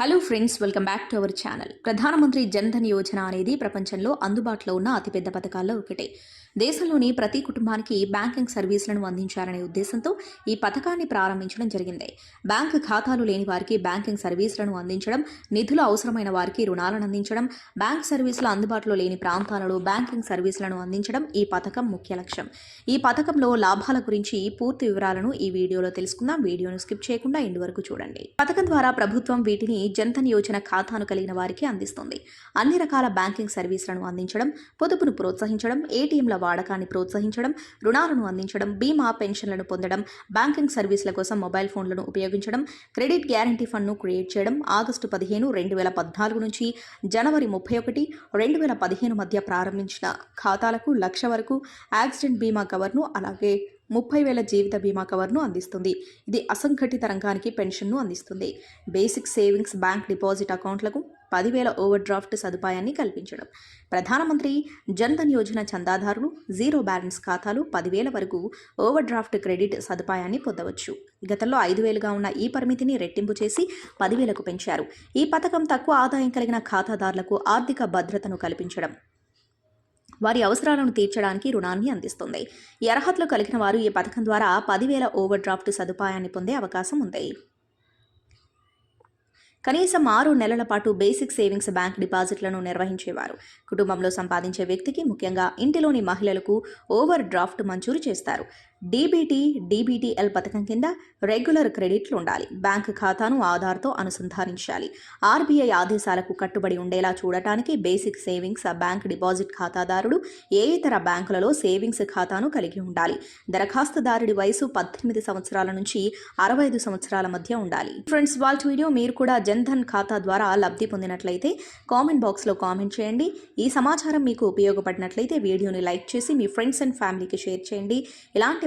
Hello friends welcome back to our channel Pradhan Mantri Jan Dhan Yojana అనేది ప్రపంచంలో అందుబాటులో ఉన్న అతిపెద్ద పథకాల్లో ఒకటి. దేశంలోని ప్రతి కుటుంబానికి బ్యాంకింగ్ సర్వీసులను అందించాలనే ఉద్దేశంతో ఈ పథకాన్ని ప్రారంభించడం జరిగింది. బ్యాంక్ ఖాతాలు లేని వారికి బ్యాంకింగ్ సర్వీసులను అందించడం నిధులు అవసరమైన వారికి రుణాలను అందించడం బ్యాంక్ సర్వీసులు అందుబాటులో లేని ప్రాంతాలలో బ్యాంకింగ్ సర్వీసులను అందించడం ఈ పథకం ముఖ్య లక్ష్యం. ఈ పథకంలో లాభాల గురించి పూర్తి వివరాలను ఈ వీడియోలో తెలుసుకుందాం. వీడియోను స్కిప్ చేయకుండా ఎండు వరకు చూడండి. పథకం ద్వారా ప్రభుత్వం వీటిని జన్ధన్ యోజన ఖాతాను కలిగిన వారికి అందిస్తుంది. అన్ని రకాల బ్యాంకింగ్ సర్వీసులను అందించడం పొదుపును ప్రోత్సహించడం ఏటీఎంల వాడకాన్ని ప్రోత్సహించడం రుణాలను అందించడం బీమా పెన్షన్లను పొందడం బ్యాంకింగ్ సర్వీసుల కోసం మొబైల్ ఫోన్లను ఉపయోగించడం క్రెడిట్ గ్యారంటీ ఫండ్ను క్రియేట్ చేయడం ఆగస్టు పదిహేను రెండు వేల పద్నాలుగు నుంచి జనవరి ముప్పై ఒకటి రెండు వేల పదిహేను మధ్య ప్రారంభించిన ఖాతాలకు లక్ష వరకు యాక్సిడెంట్ బీమా కవర్ను అలాగే ముప్పై వేల జీవిత బీమా కవర్ను అందిస్తుంది. ఇది అసంఘటిత రంగానికి పెన్షన్ను అందిస్తుంది. బేసిక్ సేవింగ్స్ బ్యాంక్ డిపాజిట్ అకౌంట్లకు పదివేల ఓవర్ డ్రాఫ్ట్ సదుపాయాన్ని కల్పించడం. ప్రధానమంత్రి జన్ధన్ యోజన చందాదారులు జీరో బ్యాలెన్స్ ఖాతాలు పదివేల వరకు ఓవర్ డ్రాఫ్ట్ క్రెడిట్ సదుపాయాన్ని పొందవచ్చు. గతంలో ఐదు వేలుగా ఉన్న ఈ పరిమితిని రెట్టింపు చేసి పదివేలకు పెంచారు. ఈ పథకం తక్కువ ఆదాయం కలిగిన ఖాతాదారులకు ఆర్థిక భద్రతను కల్పించడం. వారి అవసరాలను తీర్చడానికి రుణాన్ని అందిస్తుంది. ఈ అర్హతలు కలిగిన వారు ఈ పథకం ద్వారా పదివేల ఓవర్ డ్రాఫ్ట్ సదుపాయాన్ని పొందే అవకాశం ఉంది. కనీసం ఆరు నెలల పాటు బేసిక్ సేవింగ్స్ బ్యాంక్ డిపాజిట్లను నిర్వహించేవారు. కుటుంబంలో సంపాదించే వ్యక్తికి ముఖ్యంగా ఇంటిలోని మహిళలకు ఓవర్ డ్రాఫ్ట్ మంజూరు చేస్తారు. డీబీటీ డీబీటీఎల్ పథకం కింద రెగ్యులర్ క్రెడిట్లు ఉండాలి బ్యాంక్ ఖాతాను ఆధార్తో అనుసంధానించాలి. ఆర్బీఐ ఆదేశాలకు కట్టుబడి ఉండేలా చూడటానికి బేసిక్ సేవింగ్స్ బ్యాంక్ డిపాజిట్ ఖాతాదారుడు ఏ ఇతర బ్యాంకులలో సేవింగ్స్ ఖాతాను కలిగి ఉండాలి. దరఖాస్తుదారుడి వయసు పద్దెనిమిది సంవత్సరాల నుంచి అరవై ఐదు సంవత్సరాల మధ్య ఉండాలి. ఫ్రెండ్స్ వాల్ట్ వీడియో మీరు కూడా జన్ధన్ ఖాతా ద్వారా లబ్ధి పొందినట్లయితే కామెంట్ బాక్స్లో కామెంట్ చేయండి. ఈ సమాచారం మీకు ఉపయోగపడినట్లయితే వీడియోని లైక్ చేసి మీ ఫ్రెండ్స్ అండ్ ఫ్యామిలీకి షేర్ చేయండి. ఇలాంటి